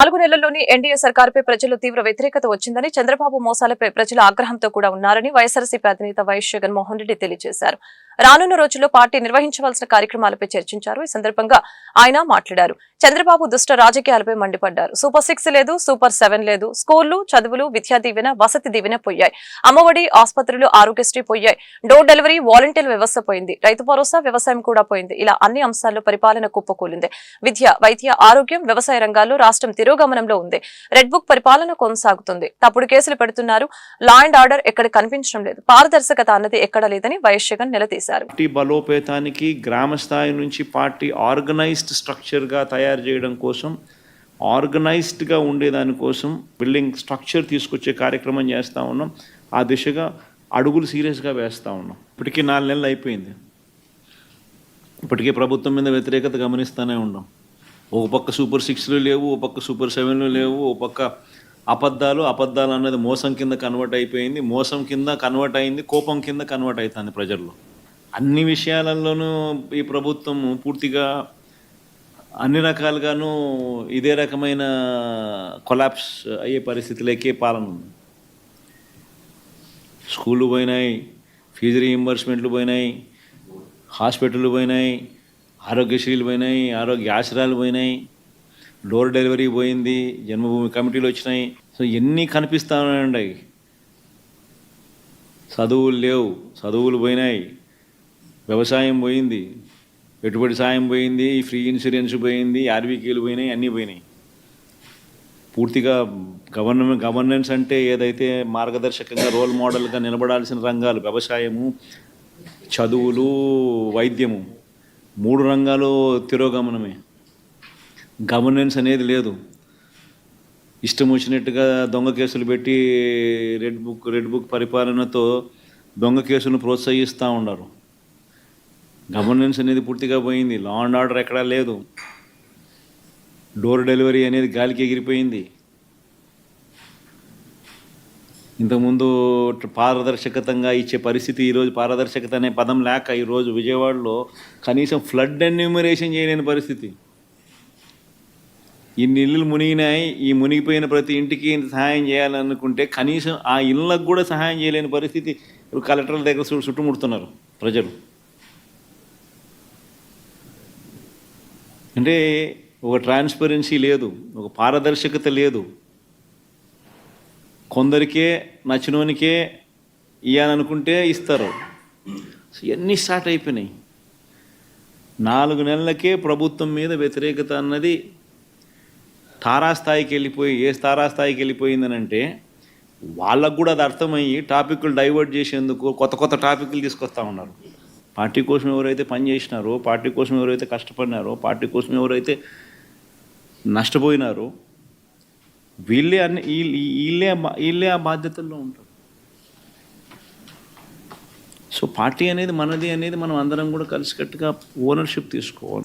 నాలుగు నెలల్లోనే ఎన్డీఏ సర్కారుపై ప్రజలు తీవ్ర వ్యతిరేకత వచ్చిందని చంద్రబాబు మోసాలపై ప్రజలు ఆగ్రహంతో కూడా ఉన్నారని వైఎస్ఆర్సీపీ అధినేత వైఎస్ జగన్మోహన్ రెడ్డి తెలియజేశారు. రానున్న రోజుల్లో పార్టీ నిర్వహించవలసిన కార్యక్రమాలపై చర్చించారు. ఈ సందర్భంగా ఆయన మాట్లాడారు. చంద్రబాబు దుష్ట రాజకీయాలపై మండిపడ్డారు. సూపర్ సిక్స్ లేదు సూపర్ సెవెన్ లేదు. స్కూళ్ళు చదువులు విద్యా దీవెన వసతి దీవెన పోయాయి. అమ్మఒడి ఆసుపత్రులు ఆరోగ్యశ్రీ పోయాయి. డోర్ డెలివరీ వాలంటీర్ వ్యవస్థ పోయింది. రైతు భరోసా వ్యవసాయం కూడా పోయింది. ఇలా అన్ని అంశాల్లో పరిపాలన కుప్పకూలింది. విద్య వైద్య ఆరోగ్యం వ్యవసాయ రంగాల్లో రాష్ట్రం తిరోగమనంలో ఉంది. రెడ్ బుక్ పరిపాలన కొనసాగుతుంది. తప్పుడు కేసులు పెడుతున్నారు. లా అండ్ ఆర్డర్ ఎక్కడ కనిపించడం లేదు. పారదర్శకత అన్నది ఎక్కడ లేదని వైఎస్ జగన్ నిలదీశారు. పార్టీ బలోపేతానికి గ్రామ స్థాయి నుంచి పార్టీ ఆర్గనైజ్డ్ స్ట్రక్చర్గా తయారు చేయడం కోసం ఆర్గనైజ్డ్గా ఉండేదానికోసం బిల్డింగ్ స్ట్రక్చర్ తీసుకొచ్చే కార్యక్రమం చేస్తూ ఉన్నాం. ఆ దిశగా అడుగులు సీరియస్గా వేస్తూ ఉన్నాం. ఇప్పటికీ నాలుగు నెలలు అయిపోయింది. ఇప్పటికే ప్రభుత్వం మీద వ్యతిరేకత గమనిస్తూనే ఉన్నాం. ఒక పక్క సూపర్ సిక్స్లు లేవు ఒక పక్క సూపర్ సెవెన్లు లేవు ఒక పక్క అబద్ధాలు అబద్ధాలు అన్నది మోసం కింద కన్వర్ట్ అయిపోయింది. మోసం కింద కన్వర్ట్ అయింది కోపం కింద కన్వర్ట్ అవుతుంది ప్రజల్లో. అన్ని విషయాలలోనూ ఈ ప్రభుత్వం పూర్తిగా అన్ని రకాలుగాను ఇదే రకమైన కొలాప్స్ అయ్యే పరిస్థితులకే పాలన ఉంది. స్కూళ్ళు పోయినాయి ఫీజు రీఎంబర్స్మెంట్లు పోయినాయి హాస్పిటళ్ళు పోయినాయి ఆరోగ్యశ్రీలు పోయినాయి ఆరోగ్య ఆశ్రయాలు పోయినాయి డోర్ డెలివరీ పోయింది జన్మభూమి కమిటీలు వచ్చినాయి. సో ఎన్ని కనిపిస్తూ ఉన్నాయండి చదువులు లేవు చదువులు పోయినాయి. వ్యవసాయం పోయింది పెట్టుబడి సాయం పోయింది ఫ్రీ ఇన్సూరెన్స్ పోయింది ఆర్వీకేలు పోయినాయి అన్నీ పోయినాయి. పూర్తిగా గవర్నమెంట్ గవర్నెన్స్ అంటే ఏదైతే మార్గదర్శకంగా రోల్ మోడల్గా నిలబడాల్సిన రంగాలు వ్యవసాయము చదువులు వైద్యము మూడు రంగాలు తిరోగమనమే. గవర్నెన్స్ అనేది లేదు. ఇష్టం వచ్చినట్టుగా దొంగ కేసులు పెట్టి రెడ్ బుక్ రెడ్ బుక్ పరిపాలనతో దొంగ కేసులను ప్రోత్సహిస్తూ ఉన్నారు. గవర్నెన్స్ అనేది పూర్తిగా పోయింది. లా అండ్ ఆర్డర్ ఎక్కడా లేదు. డోర్ డెలివరీ అనేది గాలికి ఎగిరిపోయింది. ఇంతకుముందు పారదర్శకతంగా ఇచ్చే పరిస్థితి ఈరోజు పారదర్శకత అనే పదం లేక ఈరోజు విజయవాడలో కనీసం ఫ్లడ్ ఎన్యూమరేషన్ చేయలేని పరిస్థితి. ఇన్ని ఇల్లులు మునిగినాయి. ఈ మునిగిపోయిన ప్రతి ఇంటికి సహాయం చేయాలనుకుంటే కనీసం ఆ ఇళ్ళకు కూడా సహాయం చేయలేని పరిస్థితి. కలెక్టర్ల దగ్గర చుట్టుముడుతున్నారు ప్రజలు. అంటే ఒక ట్రాన్స్పరెన్సీ లేదు ఒక పారదర్శకత లేదు. కొందరికే నచ్చినోనికే ఇవ్వాలనుకుంటే ఇస్తారు. ఎన్ని ఇవన్నీ స్టార్ట్ అయిపోయినాయి. నాలుగు నెలలకే ప్రభుత్వం మీద వ్యతిరేకత అన్నది తారాస్థాయికి వెళ్ళిపోయి ఏ తారాస్థాయికి వెళ్ళిపోయిందని అంటే వాళ్ళకు కూడా అది అర్థమయ్యి టాపిక్లు డైవర్ట్ చేసేందుకు కొత్త కొత్త టాపిక్లు తీసుకొస్తా ఉన్నారు. పార్టీ కోసం ఎవరైతే పనిచేసినారో పార్టీ కోసం ఎవరైతే కష్టపడినారో పార్టీ కోసం ఎవరైతే నష్టపోయినారో వీళ్ళే అన్ని వీళ్ళే వీళ్ళే ఆ బాధ్యతల్లో ఉంటారు. సో పార్టీ అనేది మనది అనేది మనం అందరం కూడా కలిసికట్టుగా ఓనర్షిప్ తీసుకోవాలి.